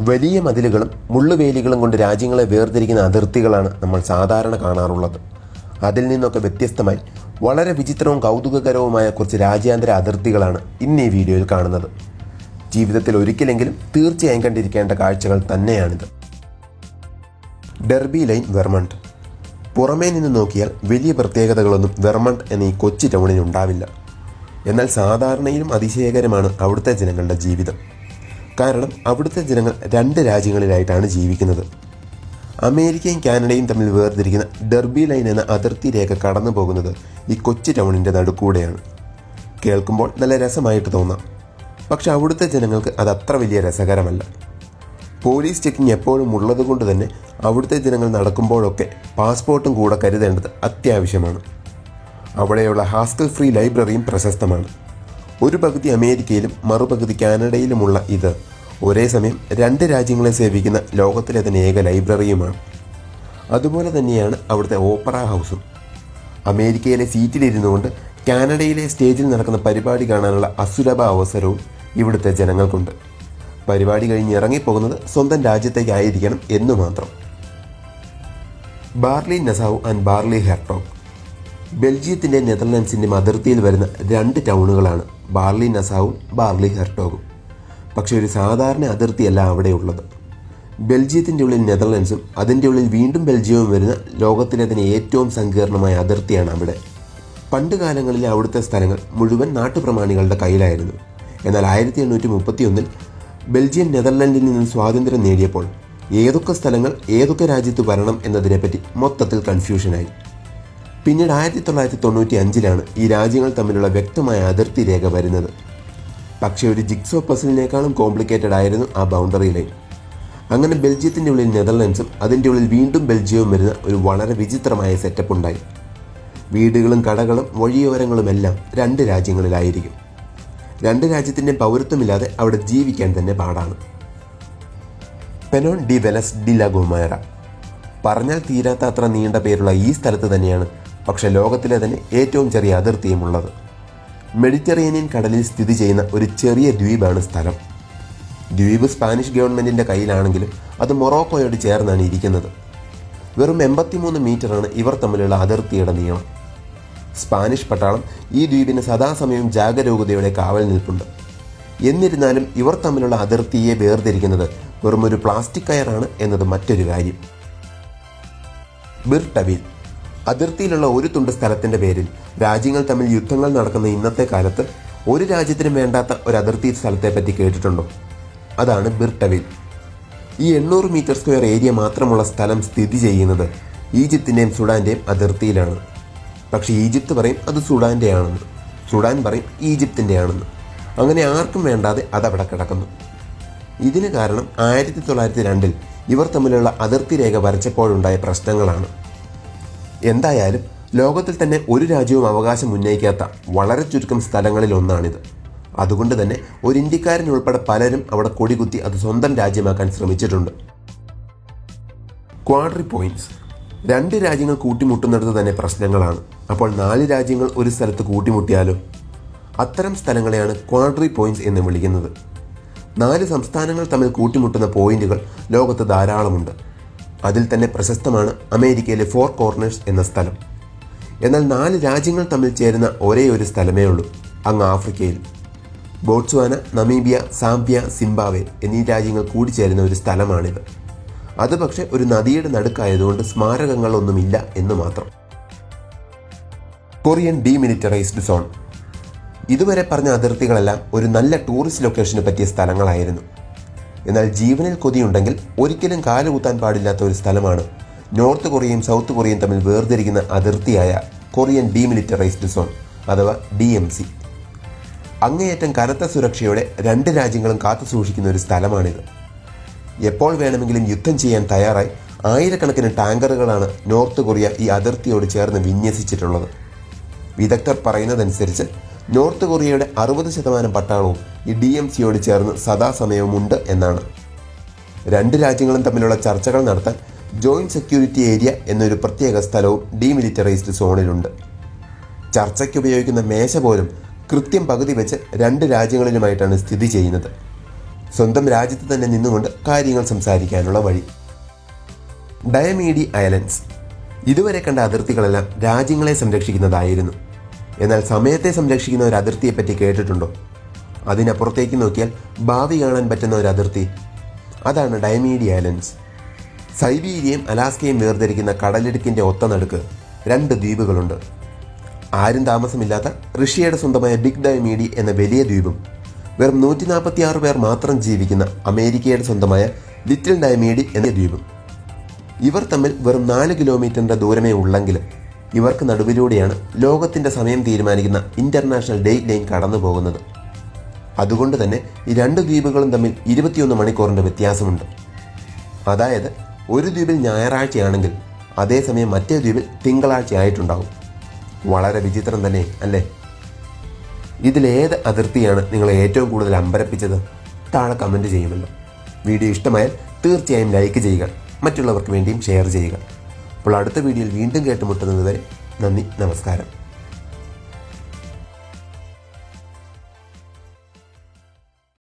വലിയ മതിലുകളും മുള്ളുവേലികളും കൊണ്ട് രാജ്യങ്ങളെ വേർതിരിക്കുന്ന അതിർത്തികളാണ് നമ്മൾ സാധാരണ കാണാറുള്ളത്. അതിൽ നിന്നൊക്കെ വ്യത്യസ്തമായി വളരെ വിചിത്രവും കൗതുകകരവുമായ കുറച്ച് രാജ്യാന്തര അതിർത്തികളാണ് ഇന്ന് ഈ വീഡിയോയിൽ കാണുന്നത്. ജീവിതത്തിൽ ഒരിക്കലെങ്കിലും തീർച്ചയായും കണ്ടിരിക്കേണ്ട കാഴ്ചകൾ തന്നെയാണിത്. Derby Line Vermont. പുറമേ നിന്ന് നോക്കിയാൽ വലിയ പ്രത്യേകതകളൊന്നും വെർമണ്ട് എന്ന ഈ കൊച്ചു ടൗണിനുണ്ടാവില്ല എന്നാൽ സാധാരണയിലും അതിശയകരമാണ് അവിടുത്തെ ജനങ്ങളുടെ ജീവിതം. കാരണം അവിടുത്തെ ജനങ്ങൾ രണ്ട് രാജ്യങ്ങളിലായിട്ടാണ് ജീവിക്കുന്നത്. അമേരിക്കയും കാനഡയും തമ്മിൽ വേർതിരിക്കുന്ന ഡെർബി ലൈൻ എന്ന അതിർത്തി രേഖ കടന്നു പോകുന്നത് ഈ കൊച്ചു ടൗണിന്റെ നടുക്കൂടെയാണ്. കേൾക്കുമ്പോൾ നല്ല രസമായിട്ട് തോന്നാം. പക്ഷെ അവിടുത്തെ ജനങ്ങൾക്ക് അത് അത്ര വലിയ രസകരമല്ല. പോലീസ് ചെക്കിംഗ് എപ്പോഴും ഉള്ളതുകൊണ്ട് തന്നെ അവിടുത്തെ ജനങ്ങൾ നടക്കുമ്പോഴൊക്കെ പാസ്പോർട്ടും കൂടെ കരുതേണ്ടത് അത്യാവശ്യമാണ്. അവിടെയുള്ള ഹാസ്കൽ ഫ്രീ ലൈബ്രറിയും പ്രശസ്തമാണ്. ഒരു പകുതി അമേരിക്കയിലും മറുപകുതി കാനഡയിലുമുള്ള ഇത്. ഒരേ സമയം രണ്ട് രാജ്യങ്ങളെ സേവിക്കുന്ന ലോകത്തിലെ തന്നെ ഏക ലൈബ്രറിയുമാണ്. അതുപോലെ തന്നെയാണ് അവിടുത്തെ ഓപ്പറ ഹൗസും. അമേരിക്കയിലെ സീറ്റിലിരുന്നു കൊണ്ട് കാനഡയിലെ സ്റ്റേജിൽ നടക്കുന്ന പരിപാടി കാണാനുള്ള അസുലഭ അവസരവും ഇവിടുത്തെ ജനങ്ങൾക്കുണ്ട്. പരിപാടി കഴിഞ്ഞ് ഇറങ്ങിപ്പോകുന്നത് സ്വന്തം രാജ്യത്തേക്കായിരിക്കണം എന്നു മാത്രം. Baarle Nassau and Baarle Hertog. ബെൽജിയത്തിന്റെ നെതർലാൻഡ്സിന്റെ അതിർത്തിയിൽ വരുന്ന രണ്ട് ടൗണുകളാണ് ബാർലി നസാവും ബാർലി ഹെർട്ടോഗും. പക്ഷേ ഒരു സാധാരണ അതിർത്തിയല്ല അവിടെയുള്ളത് ബെൽജിയത്തിന്റെ ഉള്ളിൽ നെതർലാൻഡ്സും അതിന്റെ ഉള്ളിൽ വീണ്ടും ബെൽജിയവും വരുന്ന ലോകത്തിലെ തന്നെ ഏറ്റവും സങ്കീർണമായ അതിർത്തിയാണ് അവിടെ. പണ്ട് കാലങ്ങളിൽ അവിടുത്തെ സ്ഥലങ്ങൾ മുഴുവൻ നാട്ടുപ്രമാണികളുടെ കയ്യിലായിരുന്നു. എന്നാൽ ആയിരത്തി എണ്ണൂറ്റി മുപ്പത്തി ഒന്നിൽ ബെൽജിയം നെതർലാൻഡിൽ നിന്നും സ്വാതന്ത്ര്യം നേടിയപ്പോൾ ഏതൊക്കെ സ്ഥലങ്ങൾ ഏതൊക്കെ രാജ്യത്ത് വരണം എന്നതിനെപ്പറ്റി മൊത്തത്തിൽ കൺഫ്യൂഷനായി. പിന്നീട് ആയിരത്തി തൊള്ളായിരത്തി തൊണ്ണൂറ്റി അഞ്ചിലാണ് ഈ രാജ്യങ്ങൾ തമ്മിലുള്ള വ്യക്തമായ അതിർത്തി രേഖ വരുന്നത്. പക്ഷേ ഒരു ജിക്സോ പസിലിനേക്കാളും കോംപ്ലിക്കേറ്റഡ് ആയിരുന്നു ആ ബൗണ്ടറി ലൈൻ അങ്ങനെ ബെൽജിയത്തിന്റെ ഉള്ളിൽ നെതർലൻഡ്സും അതിന്റെ ഉള്ളിൽ വീണ്ടും ബെൽജിയവും വരുന്ന ഒരു വളരെ വിചിത്രമായ സെറ്റപ്പ് ഉണ്ടായി. വീടുകളും കടകളും വഴിയോരങ്ങളുമെല്ലാം രണ്ട് രാജ്യങ്ങളിലായിരിക്കും. രണ്ട് രാജ്യത്തിന്റെ പൗരത്വമില്ലാതെ അവിടെ ജീവിക്കാൻ തന്നെ പാടാണ്. Penon de Velez de La Gomera പറഞ്ഞാൽ തീരാത്ത അത്ര നീണ്ട പേരുള്ള ഈ സ്ഥലത്ത് തന്നെയാണ് പക്ഷെ ലോകത്തിലെ തന്നെ ഏറ്റവും ചെറിയ അതിർത്തിയുമുള്ളത്. മെഡിറ്ററേനിയൻ കടലിൽ സ്ഥിതി ചെയ്യുന്ന ഒരു ചെറിയ ദ്വീപാണ് സ്ഥലം. ദ്വീപ് സ്പാനിഷ് ഗവൺമെന്റിന്റെ കയ്യിലാണെങ്കിലും അത് മൊറോക്കോയോട് ചേർന്നാണ് ഇരിക്കുന്നത്. വെറും എൺപത്തിമൂന്ന് മീറ്ററാണ് ഇവർ തമ്മിലുള്ള അതിർത്തിയുടെ നീളം. സ്പാനിഷ് പട്ടാളം ഈ ദ്വീപിന് സദാസമയം ജാഗരൂകതയോടെ കാവൽ നിൽപ്പുണ്ട്. എന്നിരുന്നാലും ഇവർ തമ്മിലുള്ള അതിർത്തിയെ വേർതിരിക്കുന്നത് വെറും ഒരു പ്ലാസ്റ്റിക് കയറാണ് എന്നത് മറ്റൊരു കാര്യം. ബിർട്ടവിൽ അതിർത്തിയിലുള്ള ഒരു തുണ്ട് സ്ഥലത്തിന്റെ പേരിൽ രാജ്യങ്ങൾ തമ്മിൽ യുദ്ധങ്ങൾ നടക്കുന്ന ഇന്നത്തെ കാലത്ത് ഒരു രാജ്യത്തിനും വേണ്ടാത്ത ഒരു അതിർത്തി സ്ഥലത്തെപ്പറ്റി കേട്ടിട്ടുണ്ടോ? അതാണ് ബിർട്ടവിൽ. ഈ എണ്ണൂറ് മീറ്റർ സ്ക്വയർ ഏരിയ മാത്രമുള്ള സ്ഥലം സ്ഥിതി ചെയ്യുന്നത് ഈജിപ്തിന്റെയും സുഡാന്റെയും അതിർത്തിയിലാണ്. പക്ഷേ ഈജിപ്ത് പറയും അത് സുഡാന്റെ ആണെന്ന് സുഡാൻ പറയും ഈജിപ്തിന്റെ ആണെന്ന് അങ്ങനെ ആർക്കും വേണ്ടാതെ അതവിടെ കിടക്കുന്നു. ഇതിന് കാരണം ആയിരത്തി തൊള്ളായിരത്തി രണ്ടിൽ ഇവർ തമ്മിലുള്ള അതിർത്തി രേഖ വരച്ചപ്പോഴുണ്ടായ പ്രശ്നങ്ങളാണ്. എന്തായാലും ലോകത്തിൽ തന്നെ ഒരു രാജ്യവും അവകാശം ഉന്നയിക്കാത്ത വളരെ ചുരുക്കം സ്ഥലങ്ങളിൽ ഒന്നാണിത്. അതുകൊണ്ട് തന്നെ ഒരു ഇന്ത്യക്കാരൻ ഉൾപ്പെടെ പലരും അവിടെ കൊടികുത്തി അത് സ്വന്തം രാജ്യമാക്കാൻ ശ്രമിച്ചിട്ടുണ്ട്. ക്വാഡ്രി പോയിന്റ്സ് രണ്ട് രാജ്യങ്ങൾ കൂട്ടിമുട്ടുന്നിടത്ത് തന്നെ പ്രശ്നങ്ങളാണ്. അപ്പോൾ നാല് രാജ്യങ്ങൾ ഒരു സ്ഥലത്ത് കൂട്ടിമുട്ടിയാലോ? അത്തരം സ്ഥലങ്ങളെയാണ് ക്വാഡ്രി പോയിന്റ്സ് എന്ന് വിളിക്കുന്നത്. നാല് സംസ്ഥാനങ്ങൾ തമ്മിൽ കൂട്ടിമുട്ടുന്ന പോയിന്റുകൾ ലോകത്ത് ധാരാളമുണ്ട്. അതിൽ തന്നെ പ്രശസ്തമാണ് അമേരിക്കയിലെ ഫോർ കോർണേഴ്സ് എന്ന സ്ഥലം. എന്നാൽ നാല് രാജ്യങ്ങൾ തമ്മിൽ ചേരുന്ന ഒരേ ഒരു സ്ഥലമേ ഉള്ളൂ അങ്ങ് ആഫ്രിക്കയിൽ. ബോട്സ്വാന നമീബിയ സാംബിയ സിംബാവെ എന്നീ രാജ്യങ്ങൾ കൂടിച്ചേരുന്ന ഒരു സ്ഥലമാണിത്. അത് പക്ഷേ ഒരു നദിയുടെ നടുക്കായതുകൊണ്ട് സ്മാരകങ്ങളൊന്നുമില്ല എന്ന് മാത്രം. Korean demilitarized zone. ഇതുവരെ പറഞ്ഞ അതിർത്തികളെല്ലാം ഒരു നല്ല ടൂറിസ്റ്റ് ലൊക്കേഷന് പറ്റിയ സ്ഥലങ്ങളായിരുന്നു. എന്നാൽ ജീവനിൽ കൊതിയുണ്ടെങ്കിൽ ഒരിക്കലും കാലുകുത്താൻ പാടില്ലാത്ത ഒരു സ്ഥലമാണ്. നോർത്ത് കൊറിയയും സൗത്ത് കൊറിയയും തമ്മിൽ വേർതിരിക്കുന്ന അതിർത്തിയായ കൊറിയൻ ഡിമിലിറ്ററൈസ്ഡ് സോൺ അഥവാ ഡി എം സി. അങ്ങേയറ്റം കനത്ത സുരക്ഷയോടെ രണ്ട് രാജ്യങ്ങളും കാത്തു സൂക്ഷിക്കുന്ന ഒരു സ്ഥലമാണിത്. എപ്പോൾ വേണമെങ്കിലും യുദ്ധം ചെയ്യാൻ തയ്യാറായി ആയിരക്കണക്കിന് ടാങ്കറുകളാണ് നോർത്ത് കൊറിയ ഈ അതിർത്തിയോട് ചേർന്ന് വിന്യസിച്ചിട്ടുള്ളത്. വിദഗ്ധർ പറയുന്നതനുസരിച്ച് നോർത്ത് കൊറിയയുടെ അറുപത് ശതമാനം പട്ടാളവും ഈ ഡി എം സിയോട് ചേർന്ന് സദാസമയവുമുണ്ട് എന്നാണ്. രണ്ട് രാജ്യങ്ങളും തമ്മിലുള്ള ചർച്ചകൾ നടത്താൻ ജോയിന്റ് സെക്യൂരിറ്റി ഏരിയ എന്നൊരു പ്രത്യേക സ്ഥലവും ഡീമിലിറ്ററൈസ്ഡ് സോണിലുണ്ട്. ചർച്ചയ്ക്ക് ഉപയോഗിക്കുന്ന മേശ പോലും കൃത്യം പകുതി വെച്ച് രണ്ട് രാജ്യങ്ങളിലുമായിട്ടാണ് സ്ഥിതി ചെയ്യുന്നത്. സ്വന്തം രാജ്യത്ത് തന്നെ നിന്നുകൊണ്ട് കാര്യങ്ങൾ സംസാരിക്കാനുള്ള വഴി. Diomede Islands. ഇതുവരെ കണ്ട അതിർത്തികളെല്ലാം രാജ്യങ്ങളെ സംരക്ഷിക്കുന്നതായിരുന്നു. എന്നാൽ സമയത്തെ സംരക്ഷിക്കുന്ന ഒരു അതിർത്തിയെപ്പറ്റി കേട്ടിട്ടുണ്ടോ? അതിനപ്പുറത്തേക്ക് നോക്കിയാൽ ഭാവി കാണാൻ പറ്റുന്ന ഒരു അതിർത്തി. അതാണ് ഡയമീഡി ഐലൻഡ്സ്. സൈബീരിയയും അലാസ്കയും വേർതിരിക്കുന്ന കടലിടുക്കിന്റെ ഒത്തനടുക്ക് രണ്ട് ദ്വീപുകളുണ്ട്. ആരും താമസമില്ലാത്ത റഷ്യയുടെ സ്വന്തമായ ബിഗ് ഡയമീഡി എന്ന വലിയ ദ്വീപും വെറും നൂറ്റി നാൽപ്പത്തി ആറ് പേർ മാത്രം ജീവിക്കുന്ന അമേരിക്കയുടെ സ്വന്തമായ ലിറ്റിൽ ഡയമീഡി എന്ന ദ്വീപും. ഇവർ തമ്മിൽ വെറും നാല് കിലോമീറ്ററിന്റെ ദൂരമേ ഉള്ളെങ്കിലും ഇവർക്ക് നടുവിലൂടെയാണ് ലോകത്തിന്റെ സമയം തീരുമാനിക്കുന്ന ഇന്റർനാഷണൽ ഡേറ്റ് ലൈൻ കടന്നു പോകുന്നത് അതുകൊണ്ട് തന്നെ ഈ രണ്ട് ദ്വീപുകളും തമ്മിൽ ഇരുപത്തിയൊന്ന് മണിക്കൂറിന്റെ വ്യത്യാസമുണ്ട്. അതായത് ഒരു ദ്വീപിൽ ഞായറാഴ്ചയാണെങ്കിൽ അതേസമയം മറ്റേ ദ്വീപിൽ തിങ്കളാഴ്ച ആയിട്ടുണ്ടാവും വളരെ വിചിത്രം തന്നെ അല്ലേ? ഇതിലേത് അതിർത്തിയാണ് നിങ്ങളെ ഏറ്റവും കൂടുതൽ അമ്പരപ്പിച്ചത്? താഴെ കമന്റ് ചെയ്യുമല്ലോ. വീഡിയോ ഇഷ്ടമായാൽ തീർച്ചയായും ലൈക്ക് ചെയ്യുക. മറ്റുള്ളവർക്ക് വേണ്ടിയും ഷെയർ ചെയ്യുക. അപ്പോൾ അടുത്ത വീഡിയോയിൽ വീണ്ടും കേട്ടുമുട്ടുന്നത് വരെ നന്ദി നമസ്കാരം.